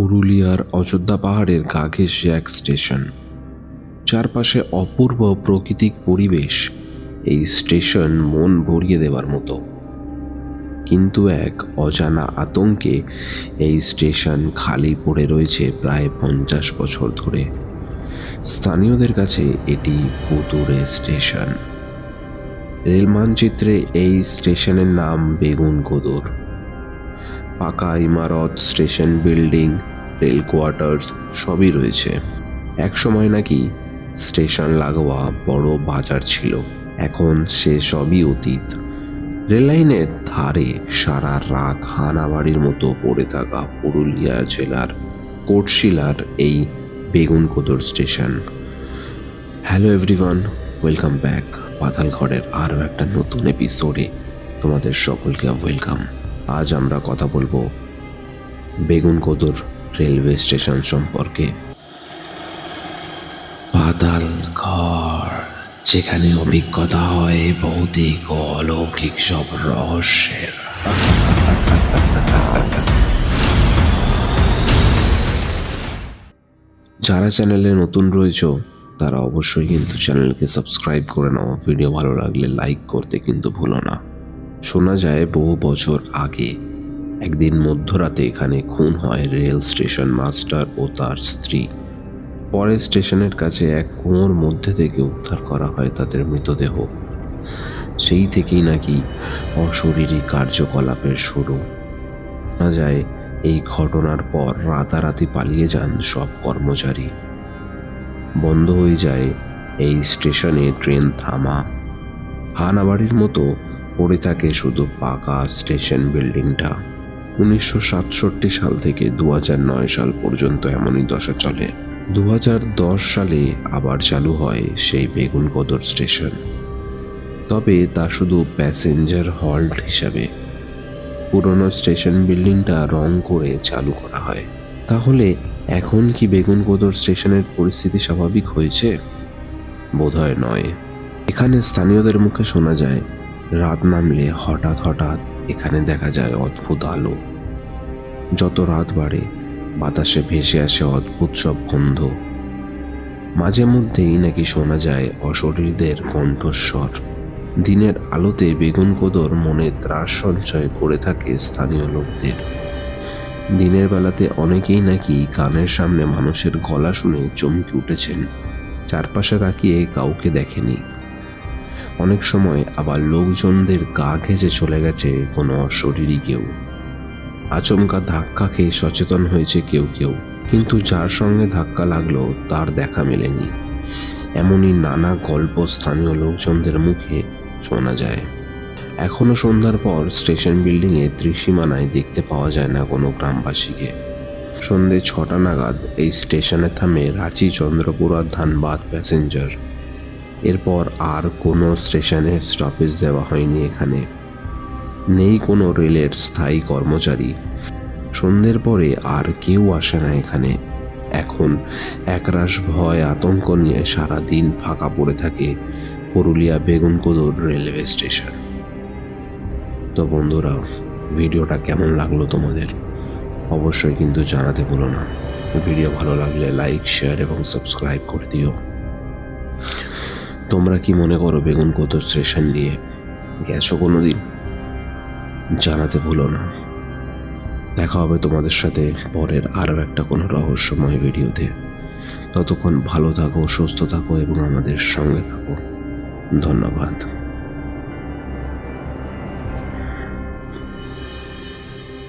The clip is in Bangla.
পুরুলিয়ার অযোধ্যা পাহাড়ের গা এক স্টেশন। চারপাশে অপূর্ব প্রাকৃতিক পরিবেশ এই স্টেশন মন ভরিয়ে দেবার মতো। কিন্তু এক অজানা আতঙ্কে এই স্টেশন খালি পড়ে রয়েছে প্রায় পঞ্চাশ বছর ধরে। স্থানীয়দের কাছে এটি পুতুরে স্টেশন। রেল মানচিত্রে এই স্টেশনের নাম বেগুন কোদর। পাকা ইমারত, স্টেশন, বিল্ডিং, রেল কোয়ার্টার্স সবই রয়েছে। একসময় নাকি স্টেশন লাগোয়া বড় বাজার ছিল। এখন সে সবই অতীত। রেললাইনের ধারে সারা রাত হানাবাড়ির মতো পড়ে থাকা পুরুলিয়া জেলার কোটশিলার এই Begunkodar station. Hello everyone, welcome back. পাতালঘরের আরও একটা নতুন এপিসোডে তোমাদের সকলকে ওয়েলকাম আজ আমরা কথা বলব বেগুনকোদর রেলওয়ে স্টেশন সম্পর্কে। পাতাল যেখানে অভিজ্ঞতা হয় ভৌতিক ও অলৌকিক সব রহস্যের। যারা চ্যানেলে নতুন রয়েছে, তারা অবশ্যই কিন্তু চ্যানেলকে সাবস্ক্রাইব করে নাও। ভিডিও ভালো লাগলে লাইক করতে কিন্তু ভুলো না। শোনা যায় বহু বছর আগে, একদিন মধ্যরাতে এখানে খুন হয় রেল স্টেশন মাস্টার ও তার স্ত্রী। পরে স্টেশনের কাছে এক কুয়োর মধ্যে থেকে উদ্ধার করা হয় তাদের মৃতদেহ। সেই থেকেই নাকি অশরীরী কার্যকলাপের শুরু। শোনা যায়, এই ঘটনার পর রাতারাতি পালিয়ে যান সব কর্মচারী। বন্ধ হয়ে যায় এই স্টেশনে ট্রেন থামা। হানাবাড়ির মতো পড়ে থাকে শুধু পাকা স্টেশন বিল্ডিংটা। উনিশশো সাতষট্টি সাল থেকে দু সাল পর্যন্ত এমনই দশা চলে। দু হাজার দশ সালে আবার চালু হয় সেই বেগুনকদর স্টেশন। তবে তা শুধু প্যাসেঞ্জার হল্ট হিসাবে। পুরনো স্টেশন বিল্ডিংটা রং করে চালু করা হয়। তাহলে এখন কি বেগুনকোদর স্টেশনের পরিস্থিতি স্বাভাবিক হয়েছে? বোধহয় নয়। এখানে স্থানীয়দের মুখে শোনা যায় রাত নামলে হঠাৎ হঠাৎ এখানে দেখা যায় অদ্ভুত আলো। যত রাত বাড়ে, বাতাসে ভেসে আসে অদ্ভুত সব গন্ধ। মাঝে মধ্যেই নাকি শোনা যায় অশরীরদের কণ্ঠস্বর। দিনের আলোতে বেগুন কোদর মনে ত্রাস সঞ্চয় করে থাকে স্থানীয় লোকদের। দিনের বেলাতে অনেকেই নাকি কানের সামনে মানুষের গলা শুনে চমকে উঠেছেন। চারপাশে তাকিয়ে কাউকে দেখেনি। অনেক সময় আবার লোকজনদের গা ঘেঁচে চলে গেছে কোনো অশরীরই কেউ। আচমকা ধাক্কা খেয়ে সচেতন হয়েছে কেউ কেউ, কিন্তু যার সঙ্গে ধাক্কা লাগল তার দেখা মেলেনি। এমনই নানা গল্প স্থানীয় লোকজনদের মুখে শোনা যায়। এখনও সন্ধ্যার পর স্টেশন বিল্ডিংয়ে ত্রিসীমানায় দেখতে পাওয়া যায় না কোনো গ্রামবাসীকে। সন্ধে ছটা নাগাদ এই স্টেশনে থামে রাঁচি চন্দ্রপুর আর ধানবাদ প্যাসেঞ্জার। এরপর আর কোনো স্টেশনের স্টপেজ দেওয়া হয়নি এখানে। নেই কোনো রেলের স্থায়ী কর্মচারী। সন্ধ্যের পরে আর কেউ আসে না এখানে। এখন একরাশ ভয় আতঙ্ক নিয়ে সারা দিন ফাঁকা পড়ে থাকে পুরুলিয়া বেগুনকোদর রেলওয়ে স্টেশন। তো বন্ধুরা, ভিডিওটা কেমন লাগল তোমাদের? অবশ্যই কিন্তু জানাতে ভুলো না। ভিডিও ভালো লাগলে লাইক, শেয়ার এবং সাবস্ক্রাইব করে দিও। তোমরা কি মনে করো বেগুন কত স্টেশন নিয়ে গেছো কোনো দিন জানাতে ভুলো না। দেখা হবে তোমাদের সাথে পরের আরও একটা কোনো রহস্যময় ভিডিওতে। ততক্ষণ ভালো থাকো, সুস্থ থাকো এবং আমাদের সঙ্গে থাকো। ধন্যবাদ।